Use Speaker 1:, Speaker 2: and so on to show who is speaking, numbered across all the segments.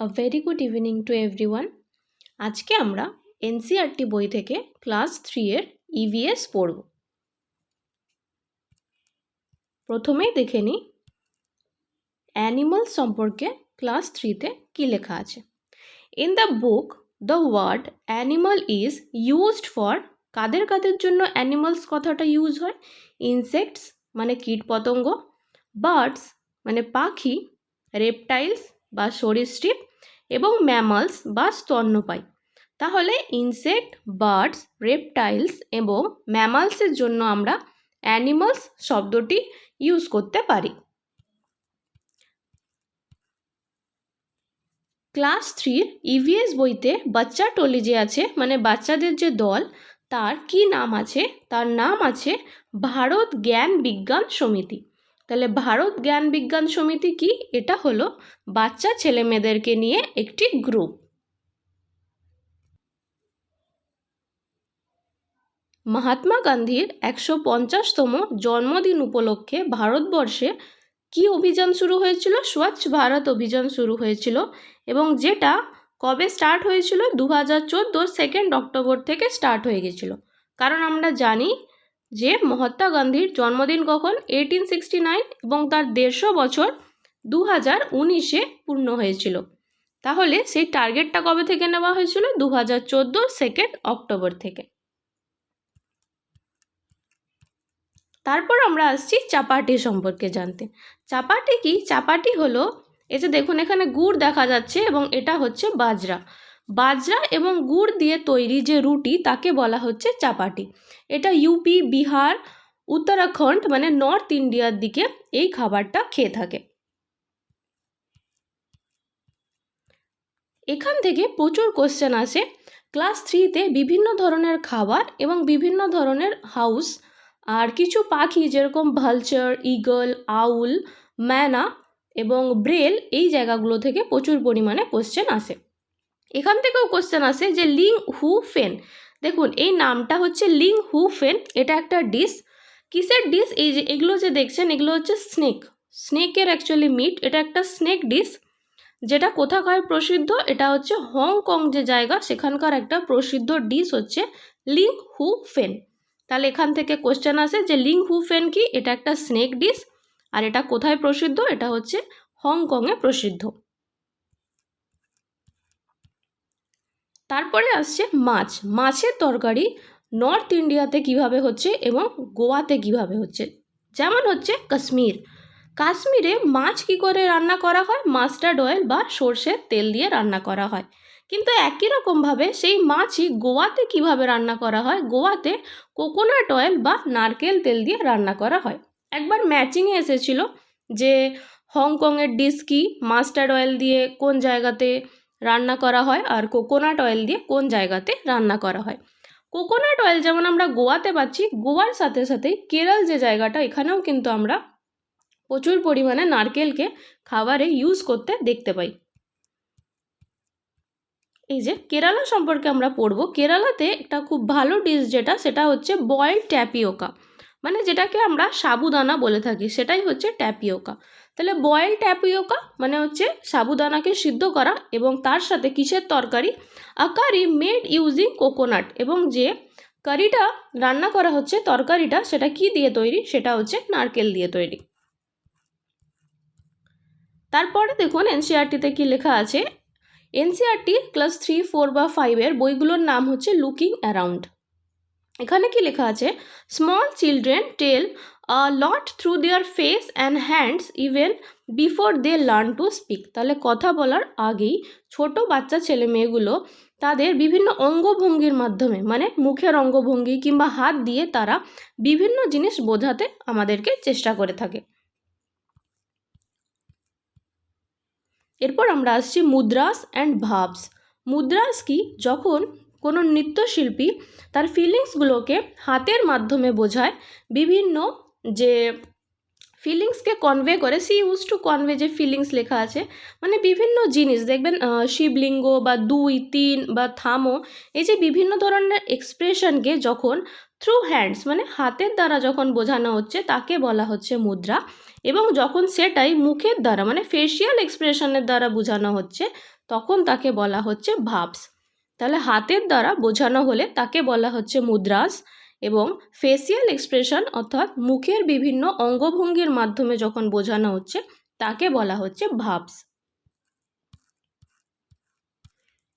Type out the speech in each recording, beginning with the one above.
Speaker 1: A very good evening to everyone আজকে আমরা NCERT বই থেকে ক্লাস থ্রি এর ইভিএস পড়ব। প্রথমেই দেখে নিই অ্যানিমাল সম্পর্কে ক্লাস থ্রিতে কী লেখা আছে। In the book the word animal is used for কাদের কাদের জন্য অ্যানিমালস কথাটা ইউজ হয়? ইনসেক্টস মানে কীটপতঙ্গ। বার্ডস মানে পাখি। রেপটাইলস বা সরীসৃপ। এবং ম্যামালস বা স্তন্যপায়ী। তাহলে ইনসেক্ট বার্ডস রেপটাইলস এবং ম্যামালসের জন্য আমরা অ্যানিমালস শব্দটি ইউজ করতে পারি। ক্লাস থ্রির ইভিএস বইতে বাচ্চা টলি যে আছে মানে বাচ্চাদের যে দল, তার কি নাম আছে? তার নাম আছে ভারত জ্ঞান বিজ্ঞান সমিতি। তাহলে ভারত জ্ঞান বিজ্ঞান সমিতি কি? এটা হলো বাচ্চা ছেলে মেয়েদেরকে নিয়ে একটি গ্রুপ মহাত্মা গান্ধীর একশো পঞ্চাশতম জন্মদিন উপলক্ষে ভারতবর্ষে কি অভিযান শুরু হয়েছিল? স্বচ্ছ ভারত অভিযান শুরু হয়েছিল এবং যেটা কবে স্টার্ট হয়েছিল? দু হাজার সেকেন্ড অক্টোবর থেকে স্টার্ট হয়ে গেছিল। কারণ আমরা জানি যে মহাত্মা গান্ধীর জন্মদিন কখন? এইটিন সিক্সটি নাইন এবং তার দেড়শো বছর দু হাজার উনিশে পূর্ণ হয়েছিল। তাহলে সেই টার্গেটটা কবে থেকে নেওয়া হয়েছিল? দু হাজার চোদ্দ সেকেন্ড অক্টোবর থেকে। তারপর আমরা আসছি চাপাটি সম্পর্কে জানতে। চাপাটি কি? চাপাটি হলো, এই যে দেখুন এখানে গুড় দেখা যাচ্ছে এবং এটা হচ্ছে বাজরা। বাজরা এবং গুড় দিয়ে তৈরি যে রুটি, তাকে বলা হচ্ছে চাপাটি। এটা ইউপি, বিহার, উত্তরাখণ্ড মানে নর্থ ইন্ডিয়ার দিকে এই খাবারটা খেয়ে থাকে। এখান থেকে প্রচুর কোশ্চেন আসে। ক্লাস থ্রিতে বিভিন্ন ধরনের খাবার এবং বিভিন্ন ধরনের হাউস আর কিছু পাখি যেরকম ভালচার ইগল আউল ম্যানা এবং ব্রেল এই জায়গাগুলো থেকে প্রচুর পরিমাণে কোশ্চেন আসে। এখান থেকেও কোশ্চেন আসে যে লিং হু ফেন দেখুন, এই নামটা হচ্ছে লিং হু ফেন এটা একটা ডিশ কিসের ডিশ এই যে, এগুলো যে দেখছেন, এগুলো হচ্ছে স্নেক স্নেকের অ্যাকচুয়ালি মিট এটা একটা স্নেক ডিশ যেটা কোথাকার প্রসিদ্ধ? এটা হচ্ছে হংকং যে জায়গা, সেখানকার একটা প্রসিদ্ধ ডিশ হচ্ছে লিং হু ফেন তাহলে এখান থেকে কোশ্চেন আসে যে লিং হু ফেন কি? এটা একটা স্নেক ডিশ আর এটা কোথায় প্রসিদ্ধ? এটা হচ্ছে হংকংয়ে প্রসিদ্ধ। তারপরে আসছে মাছ। মাছের তরকারি নর্থ ইন্ডিয়াতে কীভাবে হচ্ছে এবং গোয়াতে কীভাবে হচ্ছে? যেমন হচ্ছে কাশ্মীর। কাশ্মীরে মাছ কি করে রান্না করা হয়? মাস্টার্ড অয়েল বা সর্ষের তেল দিয়ে রান্না করা হয়। কিন্তু একই রকমভাবে সেই মাছই গোয়াতে কীভাবে রান্না করা হয়? গোয়াতে কোকোনাট অয়েল বা নারকেল তেল দিয়ে রান্না করা হয়। একবার ম্যাচিংয়ে এসেছিল যে হংকংয়ের ডিশ কি মাস্টার্ড অয়েল দিয়ে কোন জায়গাতে রান্না করা হয় আর কোকোনাট অয়েল দিয়ে কোন জায়গাতে রান্না করা হয়। কোকোনাট অয়েল যেমন আমরা গোয়াতে পাচ্ছি, গোয়ার সাথে সাথে কেরল যে জায়গাটা, এখানেও কিন্তু আমরা প্রচুর পরিমাণে নারকেলকে খাবারে ইউজ করতে দেখতে পাই। এই যে কেরালা সম্পর্কে আমরা পড়ব, কেরালাতে একটা খুব ভালো ডিশ যেটা, সেটা হচ্ছে বয়েল ট্যাপিওকা মানে যেটাকে আমরা সাবুদানা বলে থাকি, সেটাই হচ্ছে ট্যাপিওকা তাহলে বয়েল ট্যাপিওকা মানে হচ্ছে সাবুদানাকে সিদ্ধ করা এবং তার সাথে কিসের তরকারি? A curry made using coconut এবং যে কারিটা রান্না করা হচ্ছে, তরকারিটা সেটা কি দিয়ে তৈরি? সেটা হচ্ছে নারকেল দিয়ে তৈরি। তারপরে দেখুন এনসিআরটিতে কি লেখা আছে? এনসিআরটি ক্লাস থ্রি ফোর বা ফাইভের বইগুলোর নাম হচ্ছে লুকিং অ্যারাউন্ড এখানে কি লেখা আছে? Small children tell a lot through their face and hands even before they learn to speak তাহলে কথা বলার আগেই ছোট বাচ্চা ছেলে মেয়েগুলো তাদের বিভিন্ন অঙ্গভঙ্গির মাধ্যমে মানে মুখের অঙ্গভঙ্গি কিংবা হাত দিয়ে তারা বিভিন্ন জিনিস বোঝাতে আমাদেরকে চেষ্টা করে থাকে। এরপর আমরা আসছি মুদ্রাস অ্যান্ড ভাবস। মুদ্রাস কি? যখন কোনো নৃত্যশিল্পী তার ফিলিংসগুলোকে হাতের মাধ্যমে বোঝায়, বিভিন্ন যে ফিলিংসকে কনভে করে সি ইউজ টু কনভে যে ফিলিংস লেখা আছে মানে বিভিন্ন জিনিস, দেখবেন শিবলিঙ্গ বা দুই, তিন বা থামো, এই যে বিভিন্ন ধরনের এক্সপ্রেশনকে যখন থ্রু হ্যান্ডস মানে হাতের দ্বারা যখন বোঝানো হচ্ছে, তাকে বলা হচ্ছে মুদ্রা, এবং যখন সেটাই মুখের দ্বারা মানে ফেসিয়াল এক্সপ্রেশনের দ্বারা বোঝানো হচ্ছে, তখন তাকে বলা হচ্ছে ভাবস। তাহলে হাতের দ্বারা বোঝানো হলে তাকে বলা হচ্ছে মুদ্রাস এবং ফেসিয়াল এক্সপ্রেশন অর্থাৎ মুখের বিভিন্ন অঙ্গভঙ্গির মাধ্যমে যখন বোঝানো হচ্ছে, তাকে বলা হচ্ছে ভাবস।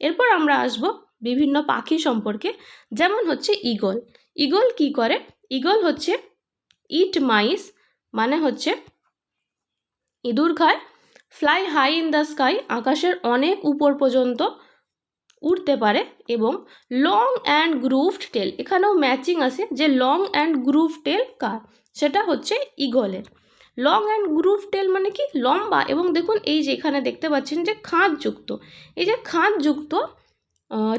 Speaker 1: এরপর আমরা আসব বিভিন্ন পাখি সম্পর্কে, যেমন হচ্ছে ঈগল। ঈগল কি করে? ঈগল হচ্ছে ইট মাইস মানে হচ্ছে ইঁদুর খায়। Fly high in the sky আকাশের অনেক উপর পর্যন্ত উঠতে পারে এবং লং অ্যান্ড গ্রুভড টেল এখানেও ম্যাচিং আছে যে লং অ্যান্ড গ্রুভ টেল কার? সেটা হচ্ছে ইগলের লং অ্যান্ড গ্রুভ টেল মানে কি? লম্বা এবং দেখুন এই যে এখানে দেখতে পাচ্ছেন যে খাঁজযুক্ত এই যে খাঁজযুক্ত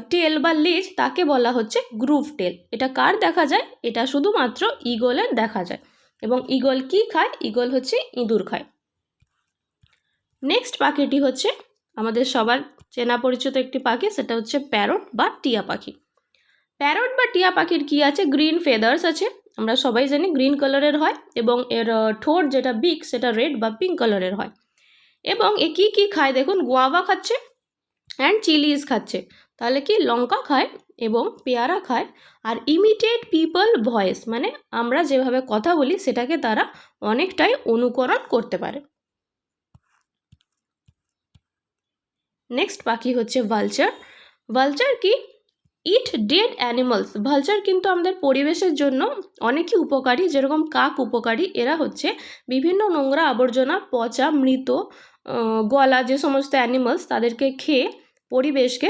Speaker 1: টেল বা লেজ তাকে বলা হচ্ছে গ্রুভ টেল এটা কার দেখা যায়? এটা শুধুমাত্র ইগলের দেখা যায়। এবং ইগল কি খায়? ইগল হচ্ছে ইঁদুর খায়। নেক্সট পাখিটি হচ্ছে আমাদের সবার চেনা পরিচিত একটি পাখি, সেটা হচ্ছে প্যারট বা টিয়া পাখি। প্যারট বা টিয়া পাখির কি আছে? গ্রিন ফেদার্স আছে। আমরা সবাই জানি গ্রিন কালারের হয় এবং এর ঠোঁট যেটা বিক সেটা রেড বা পিঙ্ক কালারের হয়। এবং এ কী কী খায়? দেখুন গোয়াবা খাচ্ছে অ্যান্ড চিলিজ খাচ্ছে। তাহলে কি? লঙ্কা খায় এবং পেয়ারা খায়। আর ইমিটেট পিপল ভয়েস মানে আমরা যেভাবে কথা বলি, সেটাকে তারা অনেকটাই অনুকরণ করতে পারে। নেক্সট পাখি হচ্ছে ভালচার ভালচার কি? ইট ডেড অ্যানিমালস ভালচার কিন্তু আমাদের পরিবেশের জন্য অনেকই উপকারী। যেরকম কাক উপকারী, এরা হচ্ছে বিভিন্ন নোংরা আবর্জনা, পচা, মৃত গলা, যে সমস্ত অ্যানিমালস তাদেরকে খেয়ে পরিবেশকে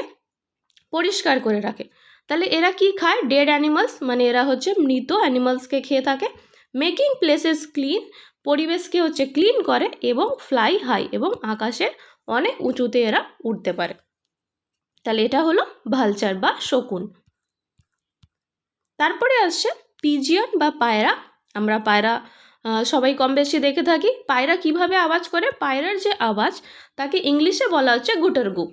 Speaker 1: পরিষ্কার করে রাখে। তাহলে এরা কি খায়? ডেড অ্যানিমালস মানে এরা হচ্ছে মৃত অ্যানিমালসকে খেয়ে থাকে। মেকিং প্লেসেস ক্লিন পরিবেশকে হচ্ছে ক্লিন করে এবং ফ্লাই হাই এবং আকাশের অনেক উঁচুতে এরা উঠতে পারে। তাহলে এটা হলো ভালচার বা শকুন। তারপরে আসছে পিজিয়ন বা পায়রা। আমরা পায়রা সবাই কম বেশি দেখে থাকি। পায়রা কীভাবে আওয়াজ করে? পায়রার যে আওয়াজ, তাকে ইংলিশে বলা হচ্ছে গুটারগু।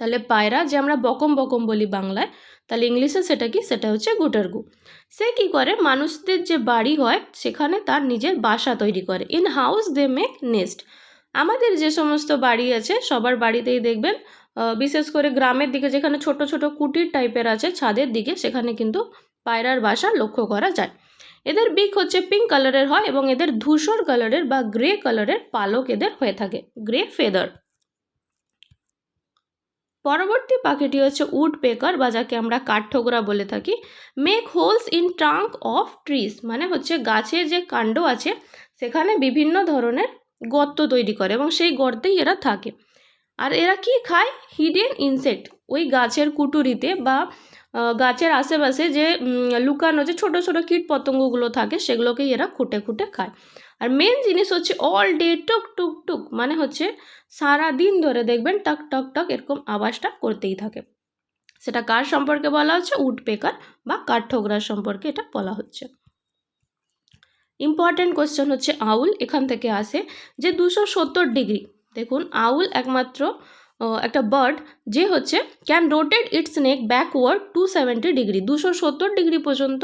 Speaker 1: তাহলে পায়রা যে আমরা বকম বকম বলি বাংলায়, তাহলে ইংলিশে সেটা কি? সেটা হচ্ছে গুটারগু। সে কি করে? মানুষদের যে বাড়ি হয়, সেখানে তার নিজের বাসা তৈরি করে। In house they make nest আমাদের যে সমস্ত বাড়ি আছে, সবার বাড়িতেই দেখবেন বিশেষ করে গ্রামের দিকে যেখানে ছোট ছোট কুটির টাইপের আছে, ছাদের দিকে সেখানে কিন্তু পায়রার বাসা লক্ষ্য করা যায়। এদের বিক হচ্ছে পিঙ্ক কালারের হয় এবং এদের ধূসর কালারের বা গ্রে কালারের পালক এদের হয়ে থাকে গ্রে ফেদার পরবর্তী পাখিটি হচ্ছে উড পেকার বা যাকে আমরা কাঠঠোকরা বলে থাকি। Make holes in trunk of trees মানে হচ্ছে গাছের যে কাণ্ড আছে, সেখানে বিভিন্ন ধরনের গর্ত তৈরি করে এবং সেই গর্তেই এরা থাকে। আর এরা কি খায়? হিডেন ইনসেক্ট ওই গাছের কুটুরিতে বা গাছের আশেপাশে যে লুকানো যে ছোটো ছোটো কীট পতঙ্গগুলো থাকে সেগুলোকেই এরা খুঁটে খুঁটে খায়। আর মেন জিনিস হচ্ছে অল ডে টুক টুক টুক মানে হচ্ছে সারা দিন ধরে দেখবেন টক টক টক এরকম আওয়াজটা করতেই থাকে। সেটা কার সম্পর্কে বলা হচ্ছে? উড পেকার বা কাঠঠোকরার সম্পর্কে এটা বলা হচ্ছে। ইম্পর্ট্যান্ট কোয়েশ্চেন হচ্ছে আউল, এখান থেকে আসে যে দুশো সত্তর ডিগ্রি। দেখুন, আউল একমাত্র একটা বার্ড যে হচ্ছে can rotate its neck backward two seventy degree. দুশো সত্তর ডিগ্রি পর্যন্ত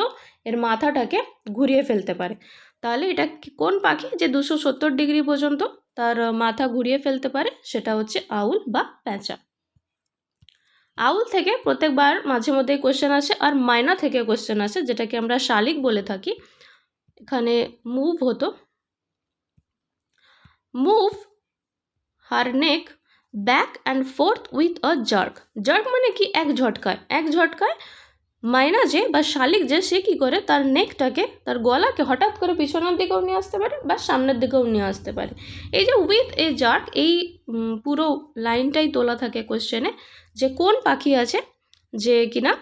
Speaker 1: এর মাথাটাকে ঘুরিয়ে ফেলতে পারে। তাহলে এটা কোন পাখি যে দুশো সত্তর ডিগ্রি পর্যন্ত তার মাথা ঘুরিয়ে ফেলতে পারে? সেটা হচ্ছে আউল বা প্যাঁচা। আউল থেকে প্রত্যেকবার মাঝে মধ্যেই কোয়েশ্চেন আসে আর মায়না থেকে কোয়েশ্চেন আসে, যেটাকে আমরা শালিক বলে থাকি। এখানে মুভ হতো। Move her neck back and forth with a jerk jerk মানে কি? এক ঝটকায়। এক ঝটকায় মাইনা যে বা শালিক যে, সে কী করে? তার নেকটাকে তার গলাকে হঠাৎ করে পিছনের দিকেও নিয়ে আসতে পারে বা সামনের দিকেও নিয়ে আসতে পারে। এই যে উইথ এ জার্ক এই পুরো লাইনটাই তোলা থাকে কোশ্চেনে যে কোন পাখি আছে? যে কিনা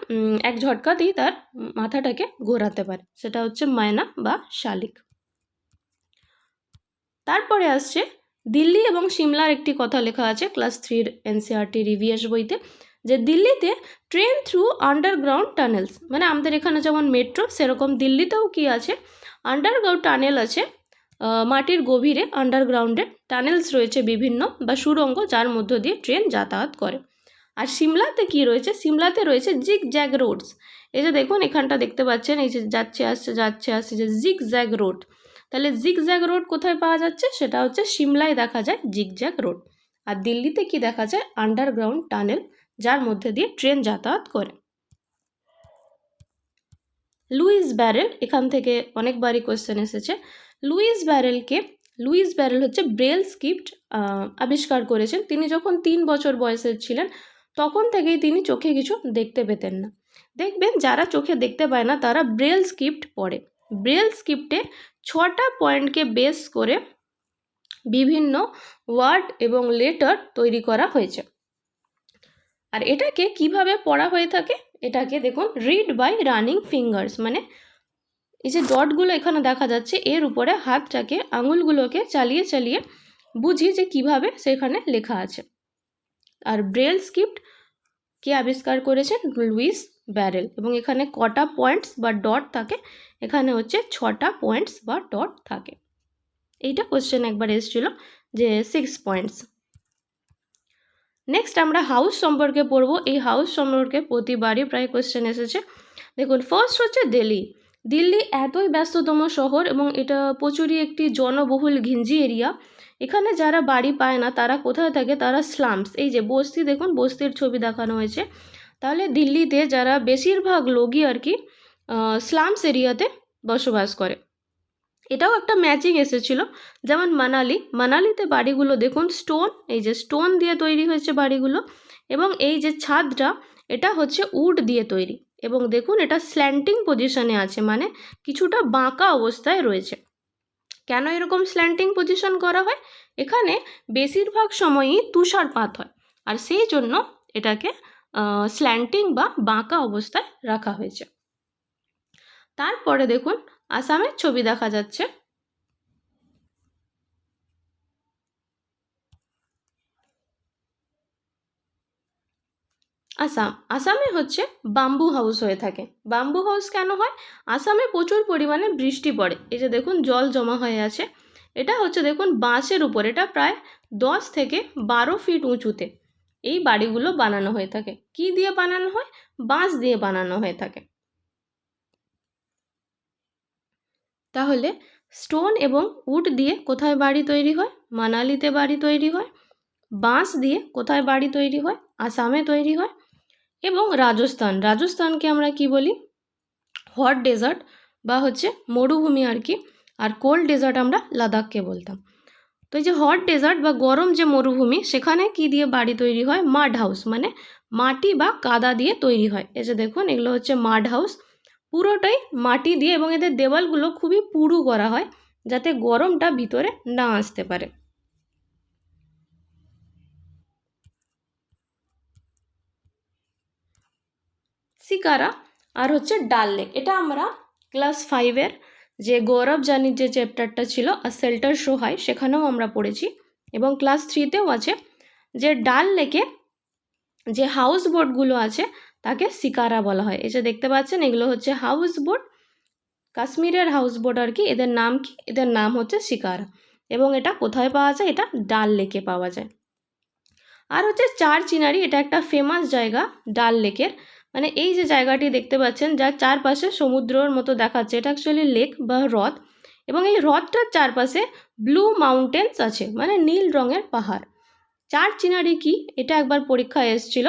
Speaker 1: এক ঝটকাতেই তার মাথাটাকে ঘোরাতে পারে। সেটা হচ্ছে মায়না বা শালিক। তারপরে আসছে দিল্লি এবং সিমলার একটি কথা লেখা আছে ক্লাস থ্রির এনসিআরটি রিভিএস বইতে, যে দিল্লিতে ট্রেন থ্রু আন্ডারগ্রাউন্ড টানেলস মানে আমাদের এখানে যেমন মেট্রো সেরকম দিল্লিতেও কি আছে? আন্ডারগ্রাউন্ড টানেল আছে মাটির গভীরে আন্ডারগ্রাউন্ডে টানেলস রয়েছে বিভিন্ন বা সুরঙ্গ যার মধ্য দিয়ে ট্রেন যাতায়াত করে। আর সিমলাতে কি রয়েছে? সিমলাতে রয়েছে জিগ জ্যাগ রোডস এই যে দেখুন, এখানটা দেখতে পাচ্ছেন, এই যে যাচ্ছে, আসছে যাচ্ছে, আসছে, যে জিগ জ্যাগ রোড তাহলে জিগ জ্যাগ রোড কোথায় পাওয়া যাচ্ছে? সেটা হচ্ছে সিমলায় দেখা যায় জিগ জ্যাগ রোড আর দিল্লিতে কি দেখা যায়? আন্ডারগ্রাউন্ড টানেল যার মধ্যে দিয়ে ট্রেন যাতায়াত করে। লুইস ব্যারেল, এখান থেকে অনেকবারই কোয়েশ্চেন এসেছে। লুইস ব্যারেলকে, লুইস ব্যারেল হচ্ছে ব্রেল স্ক্রিপ্ট আবিষ্কার করেছেন। তিনি যখন তিন বছর বয়সের ছিলেন তখন থেকেই তিনি চোখে কিছু দেখতে পেতেন না। দেখবেন, যারা চোখে দেখতে পায় না, তারা ব্রেল স্ক্রিপ্ট পড়ে। ব্রেল স্ক্রিপ্টে ছটা পয়েন্টকে বেস করে বিভিন্ন ওয়ার্ড এবং লেটার তৈরি করা হয়েছে। আর এটাকে কীভাবে পড়া হয়ে থাকে? এটাকে দেখুন রিড বাই রানিং ফিঙ্গার্স মানে এই যে ডটগুলো এখানে দেখা যাচ্ছে, এর উপরে হাতটাকে, আঙুলগুলোকে চালিয়ে চালিয়ে বুঝি যে কীভাবে সেখানে লেখা আছে। আর ব্রেল স্ক্রিপ্ট কে আবিষ্কার করেছেন? Louis Braille. এবং এখানে কটা পয়েন্টস বা ডট থাকে? এখানে হচ্ছে ছটা পয়েন্টস বা ডট থাকে। এইটা কোশ্চেন একবার এসেছিল যে সিক্স পয়েন্টস নেক্সট আমরা হাউস সম্পর্কে পড়ব। এই হাউস সম্পর্কে প্রতিবারই প্রায় কোয়েশ্চেন এসেছে। দেখুন ফার্স্ট হচ্ছে দিল্লি। দিল্লি এতই ব্যস্ততম শহর এবং এটা প্রচুরই একটি জনবহুল ঘিঞ্জি এরিয়া এখানে যারা বাড়ি পায় না, তারা কোথায় থাকে? তারা স্লামস এই যে বস্তি, দেখুন বস্তির ছবি দেখানো হয়েছে। তাহলে দিল্লিতে যারা বেশিরভাগ লোকই আর কি স্লামস এরিয়াতে বসবাস করে। এটাও একটা ম্যাচিং এসেছিল। যেমন মানালি। মানালিতে বাড়িগুলো দেখুন স্টোন এই যে স্টোন দিয়ে তৈরি হয়েছে বাড়িগুলো। এবং এই যে ছাদটা, এটা হচ্ছে উড দিয়ে তৈরি। এবং দেখুন এটা স্ল্যান্টিং পজিশনে আছে। মানে কিছুটা বাঁকা অবস্থায় রয়েছে। কেন এরকম স্ল্যান্টিং পজিশন করা হয়? এখানে বেশিরভাগ সময়ই তুষারপাত হয়। আর সেই জন্য এটাকে স্ল্যান্টিং বা বাঁকা অবস্থায় রাখা হয়েছে। তারপরে দেখুন, আসামের ছবি দেখা যাচ্ছে। আসাম। আসামে হচ্ছে বাম্বু হাউস হয়ে থাকে। বাম্বু হাউস কেন হয়? আসামে প্রচুর পরিমাণে বৃষ্টি পড়ে। এই যে দেখুন, জল জমা হয়ে আছে। এটা হচ্ছে দেখুন, বাঁশের উপর। এটা প্রায় দশ থেকে বারো ফিট উঁচুতে। এই বাড়িগুলো বানানো হয়ে থাকে। কি দিয়ে বানানো হয়? বাঁশ দিয়ে বানানো হয়ে থাকে। তাহলে স্টোন এবং উড দিয়ে কোথায় বাড়ি তৈরি হয়? মানালিতে বাড়ি তৈরি হয়। বাঁশ দিয়ে কোথায় বাড়ি তৈরি হয়? আসামে তৈরি হয়। এবং রাজস্থান। রাজস্থানকে আমরা কি বলি? হট ডেজার্ট বা হচ্ছে মরুভূমি আর কি। আর কোল্ড ডেজার্ট আমরা লাদাখকে বলতাম। তো এই যে হট ডেজার্ট বা গরম যে মরুভূমি, সেখানে কি দিয়ে বাড়ি তৈরি হয়? মাড হাউস মানে মাটি বা কাদা দিয়ে তৈরি হয়। এই যে দেখুন, এগুলো হচ্ছে মাড হাউস পুরোটাই মাটি দিয়ে এবং এদের দেওয়ালগুলো খুবই পুরু করা হয়, যাতে গরমটা ভিতরে না আসতে পারে। শিকারা আর হচ্ছে ডাল লেক। এটা আমরা ক্লাস ফাইভের যে গৌরব জানির যে চ্যাপ্টারটা ছিল আর সেল্টার শো হয়, সেখানেও আমরা পড়েছি। এবং ক্লাস থ্রিতেও আছে যে ডাল লেকে যে হাউস বোটগুলো আছে, তাকে শিকারা বলা হয়। যে দেখতে পাচ্ছেন, এগুলো হচ্ছে হাউস বোট কাশ্মীরের হাউস বোট আর কি। এদের নাম কি? এদের নাম হচ্ছে শিকারা। এবং এটা কোথায় পাওয়া যায়? এটা ডাল লেকে পাওয়া যায়। আর হচ্ছে চার চিনারি, এটা একটা ফেমাস জায়গা ডাল লেকের। মানে এই যে জায়গাটি দেখতে পাচ্ছেন, যার চারপাশে সমুদ্রর মতো দেখাচ্ছে, এটা অ্যাকচুয়ালি লেক বা হ্রদ এবং এই হ্রদটার চারপাশে ব্লু মাউন্টেন্স আছে মানে নীল রঙের পাহাড়। চার চিনারি কি? এটা একবার পরীক্ষায় এসেছিল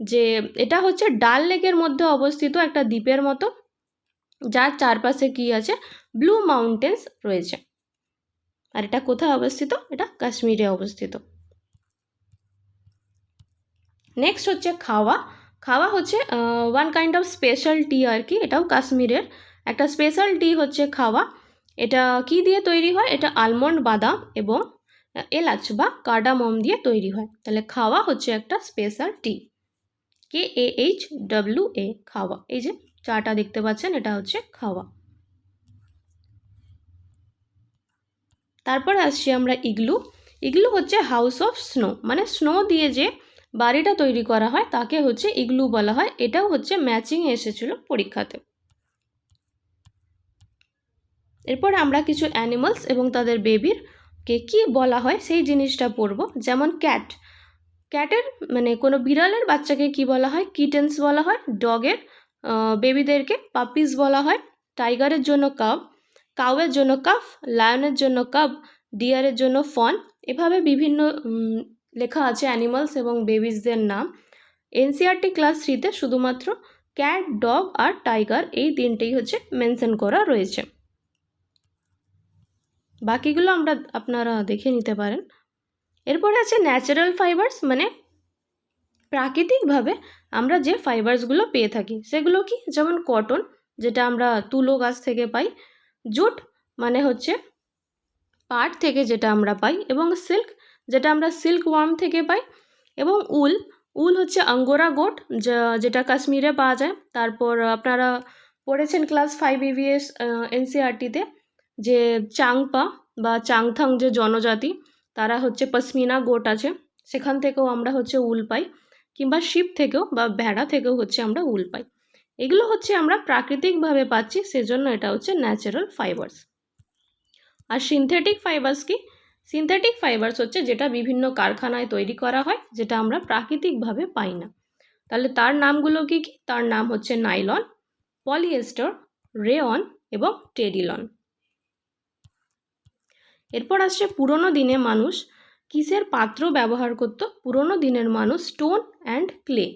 Speaker 1: যে এটা হচ্ছে ডাল লেকের মধ্যে অবস্থিত একটা দ্বীপের মতো, যার চারপাশে কি আছে? ব্লু মাউন্টেন্স রয়েছে। আর এটা কোথায় অবস্থিত? এটা কাশ্মীরে অবস্থিত। নেক্সট হচ্ছে খাওয়া। খাওয়া হচ্ছে one kind of special tea আর কি এটাও কাশ্মীরের। একটা স্পেশাল টি হচ্ছে খাওয়া। এটা কি দিয়ে তৈরি হয়? এটা আলমন্ড বাদাম এবং এলাচ বা কার্ডামম দিয়ে তৈরি হয়। তাহলে খাওয়া হচ্ছে একটা special tea K A H W A খাওয়া। এই যে চাটা দেখতে পাচ্ছেন, এটা হচ্ছে খাওয়া। তারপরে আসছি আমরা ইগলু। ইগলু হচ্ছে হাউস অফ স্নো মানে স্নো দিয়ে যে বাড়িটা তৈরি করা হয়, তাকে হচ্ছে ইগলু বলা হয়। এটাও হচ্ছে ম্যাচিং এসেছিল পরীক্ষাতে। এরপর আমরা কিছু অ্যানিমালস এবং তাদের বেবির কে কী বলা হয় সেই জিনিসটা পড়ব। যেমন ক্যাট ক্যাটের মানে কোনো বিড়ালের বাচ্চাকে কি বলা হয়? কিটেন্স বলা হয়। ডগের বেবিদেরকে পাপিস বলা হয়। টাইগারের জন্য কাব কাউয়ের জন্য কাফ লায়নের জন্য কাব ডিয়ারের জন্য ফন এভাবে বিভিন্ন লেখা আছে অ্যানিমালস এবং বেবিসদের নাম। এনসিআরটি ক্লাস থ্রিতে শুধুমাত্র ক্যাট, ডগ আর টাইগার এই তিনটেই হচ্ছে মেনশন করা রয়েছে। বাকিগুলো আমরা আপনারা দেখে নিতে পারেন। এরপরে আছে ন্যাচারাল ফাইবার্স মানে প্রাকৃতিকভাবে আমরা যে ফাইবার্সগুলো পেয়ে থাকি, সেগুলো কি? যেমন কটন, যেটা আমরা তুলো গাছ থেকে পাই, জুট মানে হচ্ছে পাট থেকে যেটা আমরা পাই, এবং সিল্ক যেটা আমরা সিল্ক ওয়ার্ম থেকে পাই এবং উল উল হচ্ছে আঙ্গোরা গোট যেটা কাশ্মীরে পাওয়া যায়। তারপর আপনারা পড়েছেন ক্লাস ফাইভ ইভিএস এনসিআরটিতে যে চাংপা বা চাংথাং যে জনজাতি, তারা হচ্ছে পশমিনা গোট আছে। সেখান থেকেও আমরা হচ্ছে উল পাই, কিংবা শিপ থেকেও বা ভেড়া থেকেও হচ্ছে আমরা উল পাই। এগুলো হচ্ছে আমরা প্রাকৃতিকভাবে পাচ্ছি, সেজন্য এটা হচ্ছে ন্যাচারাল ফাইবার্স আর সিনথেটিক ফাইবার্স কি? সিনথেটিক ফাইবার্স হচ্ছে যেটা বিভিন্ন কারখানায় তৈরি করা হয়, যেটা আমরা প্রাকৃতিকভাবে পাই না। তাহলে তার নামগুলো কি কি? তার নাম হচ্ছে নাইলন, পলিয়েস্টার, রেয়ন এবং টেরিলন। এরপর আসছে পুরোনো দিনে মানুষ কিসের পাত্র ব্যবহার করত? পুরোনো দিনের মানুষ স্টোন অ্যান্ড ক্লে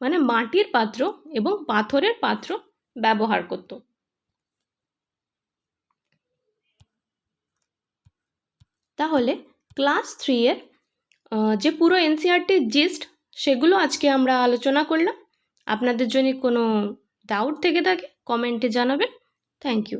Speaker 1: মানে মাটির পাত্র এবং পাথরের পাত্র ব্যবহার করত। তাহলে ক্লাস থ্রি এর যে পুরো এনসিআরটির জিস্ট, সেগুলো আজকে আমরা আলোচনা করলাম। আপনাদের যদি কোনো ডাউট থেকে থাকে কমেন্টে জানাবেন। Thank you